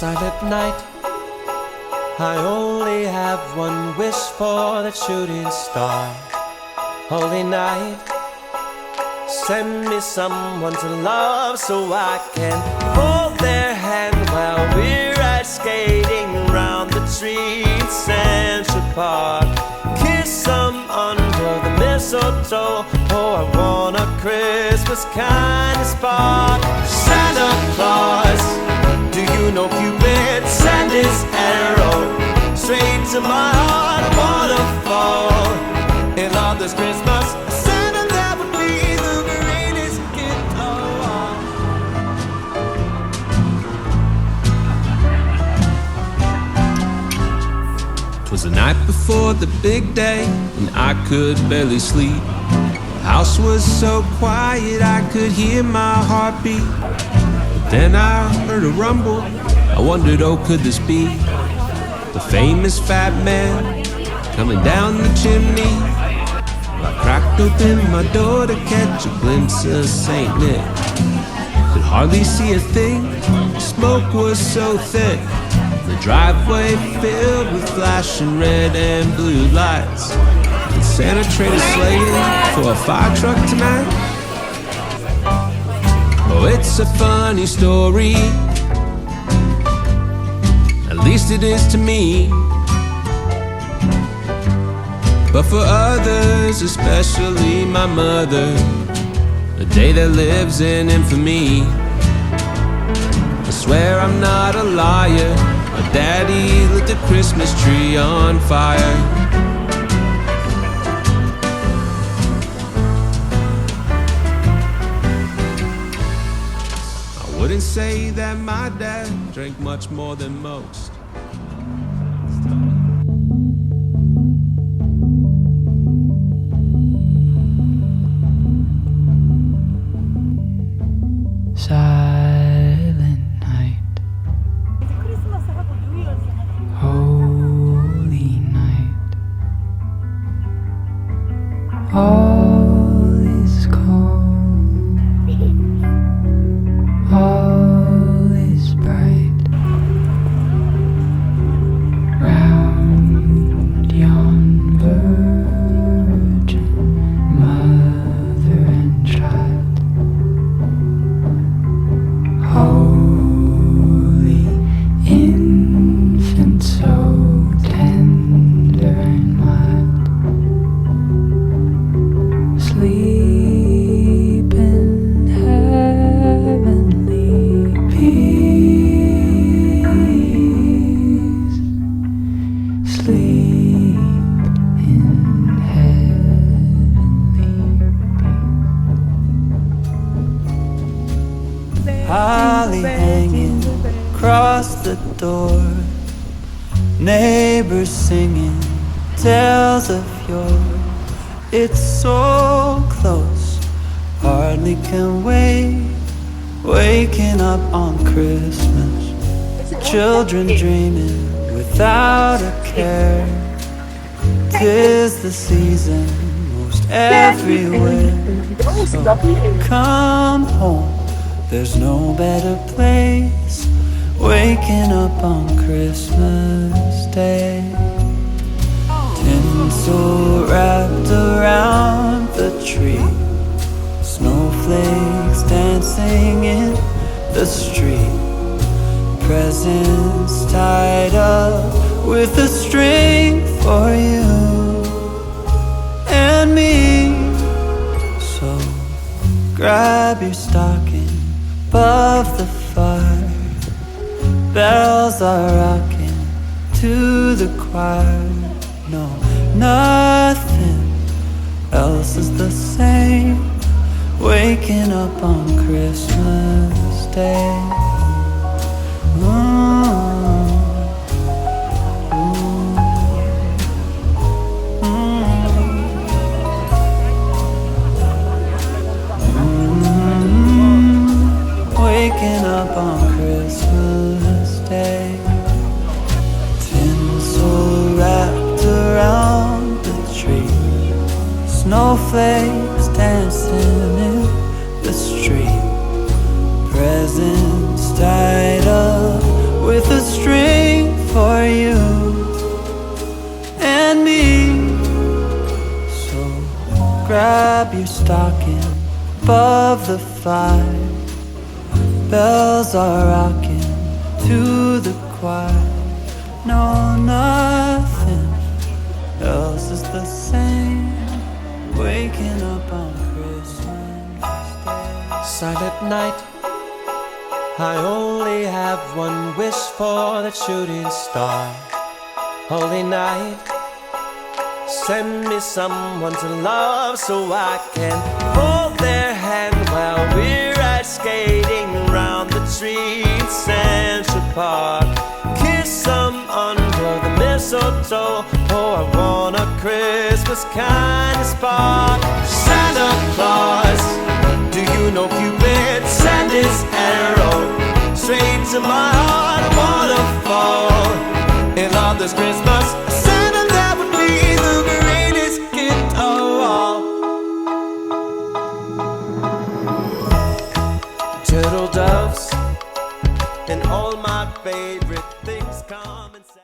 silent night. I only have one wish for the shooting star. Holy night, send me someone to love so I can hold their hand while we're skating around the streets Central Park. Kiss them under the mistletoe. Oh, I want a Christmas kind of spark. Santa Claus, do you know straight to my heart. I wanna fall in love this Christmas. Santa, that would be the greatest gift of all. Twas the night before the big day, and I could barely sleep. House was so quiet I could hear my heartbeat. But then I heard a rumble. I wondered, oh, could this be the famous fat man coming down the chimney? I cracked open my door to catch a glimpse of Saint Nick. Could hardly see a thing, smoke was so thick. The driveway filled with flashing red and blue lights. Did Santa trade a sleigh for a fire truck tonight? Oh, it's a funny story. At least it is to me. But for others, especially my mother, a day that lives in infamy. I swear I'm not a liar. My daddy lit the Christmas tree on fire. Wouldn't say that my dad drank much more than most. Holly hanging across the door. Neighbors singing tales of yore. It's so close, hardly can wait. Waking up on Christmas, children dreaming without a care. Tis the season most everywhere. So come home. There's no better place. Waking up on Christmas Day. Tinsel wrapped around the tree. Snowflakes dancing in the street. Presents tied up with a string for you and me. So grab your stocking above the fire. Bells are rocking to the choir. No, nothing else is the same. Waking up on Christmas Day. Snowflakes dancing in the street. Presents tied up with a string for you and me. So grab your stocking above the fire. Bells are rocking to the choir. No, Silent night. I only have one wish for that shooting star. Holy night. Send me someone to love so I can hold their hand while we're ice skating around the tree in Central Park. Kiss them under the mistletoe. Oh, I want a Christmas kind of spark. My heart. I wanna fall in love this Christmas.